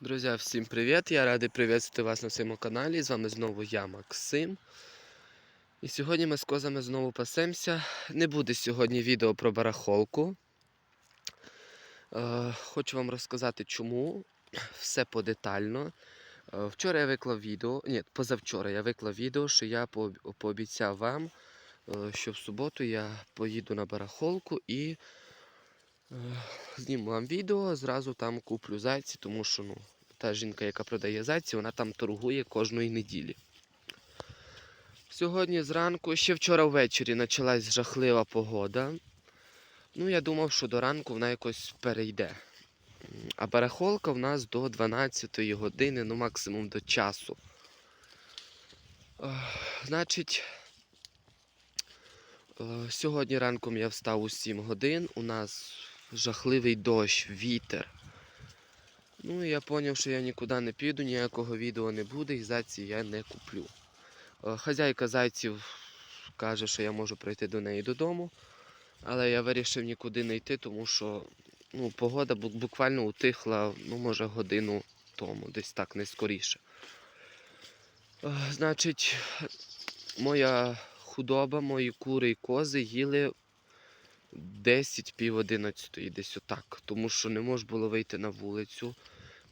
Друзі, всім привіт! Я радий привітати вас на своєму каналі. З вами знову я, Максим. І сьогодні ми з козами знову пасемося. Не буде сьогодні відео про барахолку. Е, хочу вам розказати, чому. Все подетально. Е, вчора я виклав відео, ні, позавчора я виклав відео, що я пооб- пообіцяв вам, е, що в суботу я поїду на барахолку і зніму вам відео, зразу там куплю зайці, тому що ну, та жінка, яка продає зайці, вона там торгує кожної неділі. Сьогодні зранку, ще вчора ввечері почалась жахлива погода. Ну, я думав, що до ранку вона якось перейде. А барахолка в нас до 12 години, ну максимум до часу. Значить, е, сьогодні ранком я встав у 7 годин. У нас жахливий дощ, вітер. Ну і я зрозумів, що я нікуди не піду, ніякого відео не буде, і зайці я не куплю. Е, Хазяйка зайців каже, що я можу прийти до неї додому, але я вирішив нікуди не йти, тому що ну, погода буквально утихла, ну, може, годину тому, десь так, не скоріше. Е, Значить, моя худоба, мої кури і кози їли 10 пів одинадцятої, десь отак, тому що не можна було вийти на вулицю.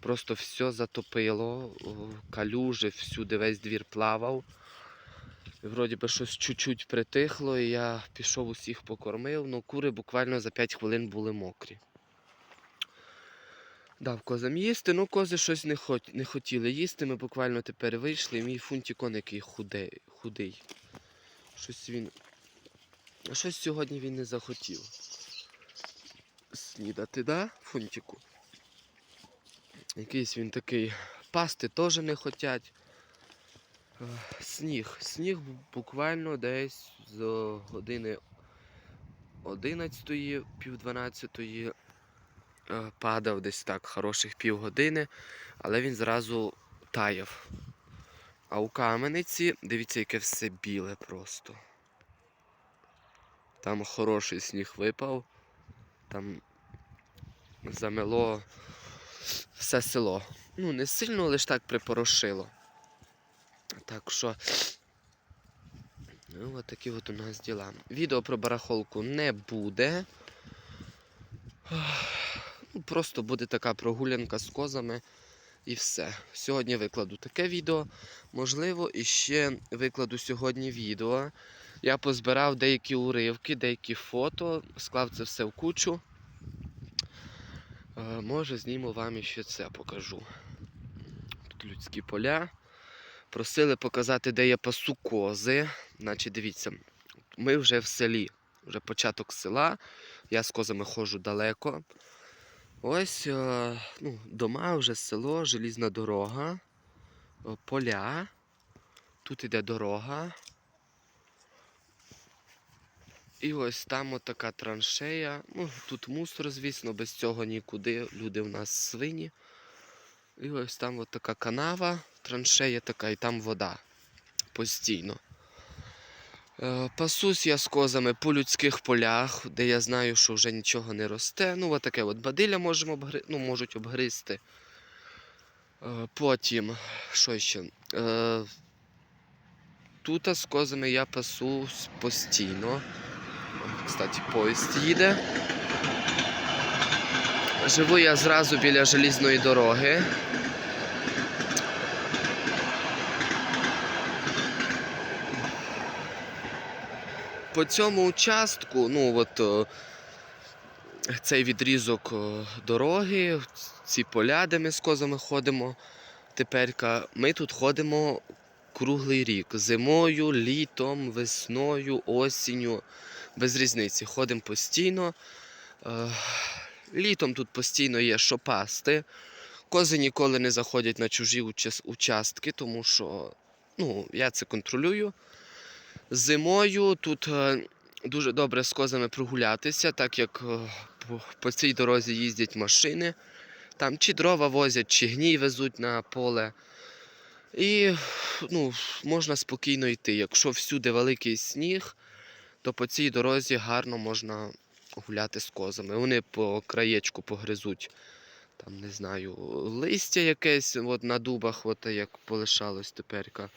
Просто все затопило, о, калюжі, всюди весь двір плавав. І вроді би щось чуть-чуть притихло, і я пішов усіх покормив, ну кури буквально за 5 хвилин були мокрі. Дав козам їсти, ну кози щось не, хот... не хотіли їсти. Ми буквально тепер вийшли, і мій фунтікон який худий. худий. Щось він. Щось сьогодні він не захотів. Снідати, да, фунтику? Якийсь він такий. Пасти теж не хотять. Е, Сніг. Сніг буквально десь з години 11, пів 12 е, падав десь так, хороших півгодини, але він зразу таяв. А у камениці, дивіться, яке все біле просто. Там хороший сніг випав, там замело все село. Ну, не сильно, лише так припорошило. Так що. Ну, от такі от у нас діла. Відео про барахолку не буде. Ну, Просто буде така прогулянка з козами і все. Сьогодні викладу таке відео. Можливо, і ще викладу сьогодні відео. Я позбирав деякі уривки, деякі фото, склав це все в кучу. Е, Може, зніму вам іще це покажу. Тут людські поля. Просили показати, де я пасу кози. Значить, дивіться, ми вже в селі, вже початок села. Я з козами ходжу далеко. Ось е, ну, дома, вже село, желізна дорога, е, поля. Тут іде дорога. І ось там от така траншея. Ну, тут мусор, звісно, без цього нікуди. Люди в нас свині. І ось там от така канава, траншея така, і там вода постійно. Е, Пасусь я з козами по людських полях, де я знаю, що вже нічого не росте. Ну, от таке от бадилля можемо обгри... ну, можуть обгризти. Е, Потім, що ще? Е, Тут з козами я пасусь постійно. Кстати, поїзд їде. Живу я зразу біля желізної дороги. По цьому участку, ну от е, цей відрізок е, дороги, ці поля, де ми з козами ходимо, теперка, ми тут ходимо круглий рік. Зимою, літом, весною, осінню, без різниці. Ходимо постійно. Е, Літом тут постійно є що пасти. Кози ніколи не заходять на чужі участки, тому що ну, я це контролюю. Зимою тут е, дуже добре з козами прогулятися, так як е, по, по цій дорозі їздять машини. Там чи дрова возять, чи гній везуть на поле. І ну, можна спокійно йти. Якщо всюди великий сніг, то по цій дорозі гарно можна гуляти з козами. Вони по краєчку погризуть там не знаю, листя якесь от на дубах, от як полишалось теперка.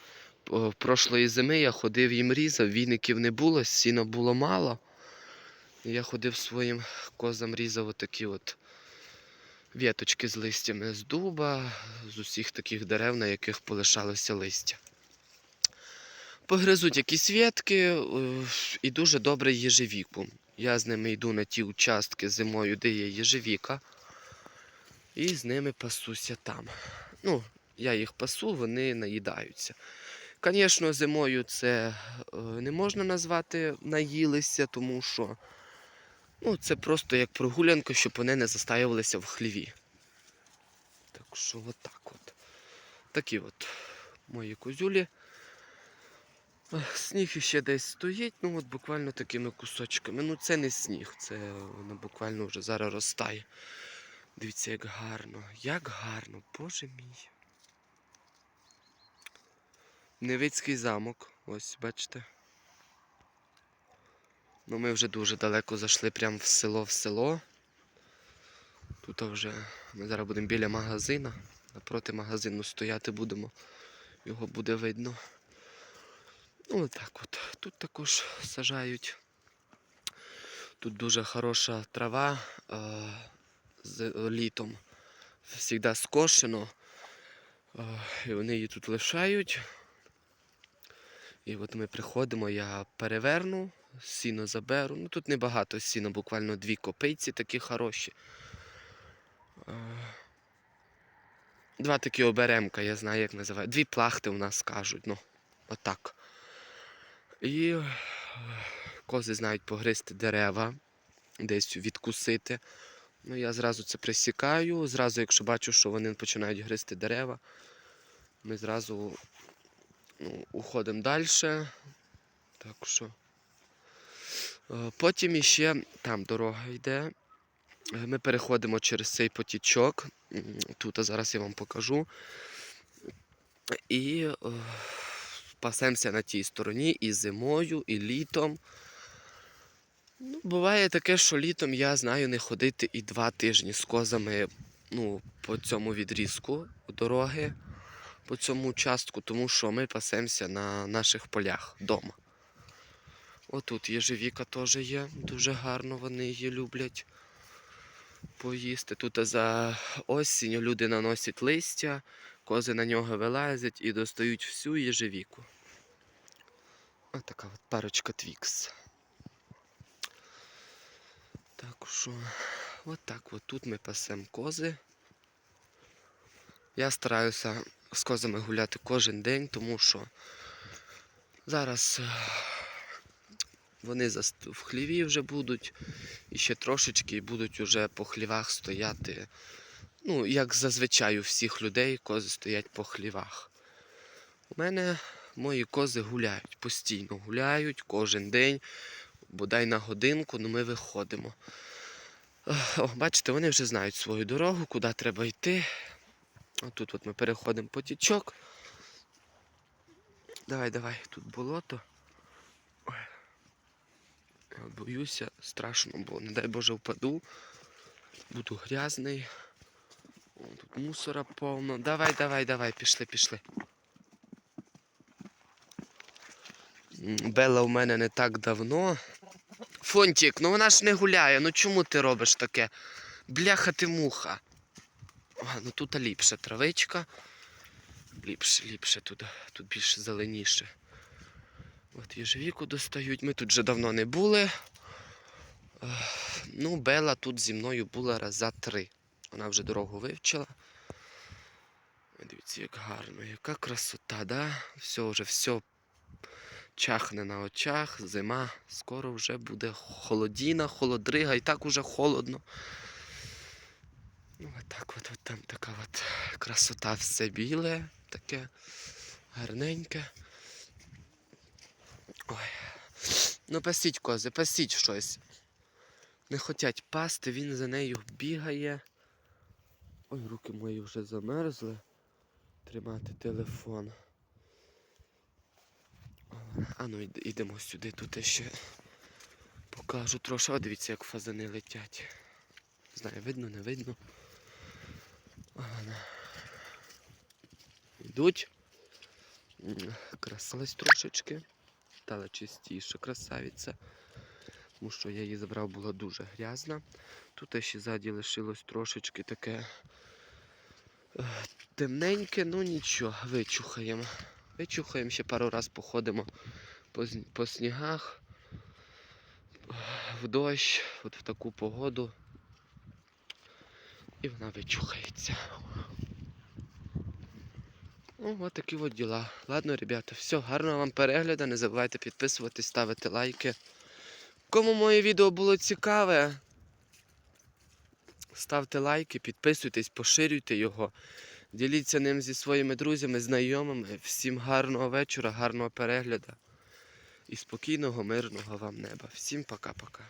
Прошлої зими я ходив їм різав, віників не було, сіна було мало. Я ходив своїм козам різав отакі от віточки з листями з дуба, з усіх таких дерев, на яких полишалося листя. Погризуть якісь ветки е, і дуже добре їжевіку. Я з ними йду на ті участки зимою, де є їжевіка, і з ними пасуся там. Ну, я їх пасу, вони наїдаються. Звісно, зимою це е, не можна назвати наїлися, тому що ну, це просто як прогулянка, щоб вони не застаювалися в хліві. Так що отак от. Такі от мої козюлі. Сніг іще десь стоїть, ну от буквально такими кусочками. Ну це не сніг, це воно буквально вже зараз розтає. Дивіться, як гарно, як гарно, боже мій. Невицький замок, ось бачите. Ну ми вже дуже далеко зайшли прямо в село в село. Тут вже ми зараз будемо біля магазина. Напроти магазину стояти будемо. Його буде видно. Ну, отак от. Тут також сажають. Тут дуже хороша трава е, з літом. Завжди скошено. Е, і вони її тут лишають. І от ми приходимо, я переверну, сіно заберу. Ну тут небагато сіно, буквально дві копийці такі хороші. Два такі оберемка, я знаю, як називають. Дві плахти у нас кажуть, ну, отак. І е, кози знають погризти дерева, десь відкусити. Ну, я зразу це присікаю. Зразу, якщо бачу, що вони починають гризти дерева, ми зразу ну, уходимо далі. Так що. Е, Потім іще там дорога йде. Е, Ми переходимо через цей потічок. Тут зараз я вам покажу. І е, пасемося на тій стороні і зимою, і літом. Ну, буває таке, що літом я знаю не ходити і два тижні з козами ну, по цьому відрізку дороги, по цьому участку, тому що ми пасемося на наших полях вдома. Отут єжевіка теж є, дуже гарно вони її люблять поїсти. Тут за осінь люди наносять листя, кози на нього вилазять і достають всю єжевіку. Ось така от парочка твікс. Так що, от так от тут ми пасемо кози. Я стараюся з козами гуляти кожен день, тому що зараз вони в хліві вже будуть і ще трошечки і будуть уже по хлівах стояти. Ну, як зазвичай у всіх людей кози стоять по хлівах. У мене мої кози гуляють, постійно гуляють кожен день, бодай на годинку, ну ми виходимо. О, бачите, вони вже знають свою дорогу, куди треба йти. Отут от ми переходимо потічок. Давай, давай, тут болото. Боюся, страшно, бо не дай Боже впаду. Буду грязний. О, тут мусора повно. Давай, давай, давай, пішли, пішли. Бела у мене не так давно. Фонтік, ну вона ж не гуляє. Ну чому ти робиш таке? Бляха ти муха. А, ну тут ліпша травичка. Ліпше, ліпше тут, тут більш зеленіше. От їжевіку достають. Ми тут вже давно не були. Ну, Бела тут зі мною була раза три. Вона вже дорогу вивчила. Дивіться, як гарно, яка красота, да? Все вже все чахне на очах, зима. Скоро вже буде холодіна, холодрига, і так уже холодно. Ну, от от, от там така от красота, все біле, таке гарненьке. Ой. Ну пасіть кози, пасіть щось. Не хочуть пасти, він за нею бігає. Ой, руки мої вже замерзли. Тримати телефон. А ну йдемо сюди, тут я ще покажу трошки. О, дивіться, як фазани летять. Знаю, видно, не видно. Йдуть. Красились трошечки. Стала чистіша красавиця. Тому що я її забрав, була дуже грязна. Тут ще ззаді лишилось трошечки таке е, темненьке, ну нічого, вичухаємо. Вичухаємо, ще пару раз походимо по, по снігах, в дощ, от в таку погоду. І вона вичухається. Ну, от такі от діла. Ладно, ребята, все, гарного вам перегляду. Не забувайте підписуватись, ставити лайки. Кому моє відео було цікаве, ставте лайки, підписуйтесь, поширюйте його. Діліться ним зі своїми друзями, знайомими. Всім гарного вечора, гарного перегляду і спокійного, мирного вам неба. Всім пока-пока.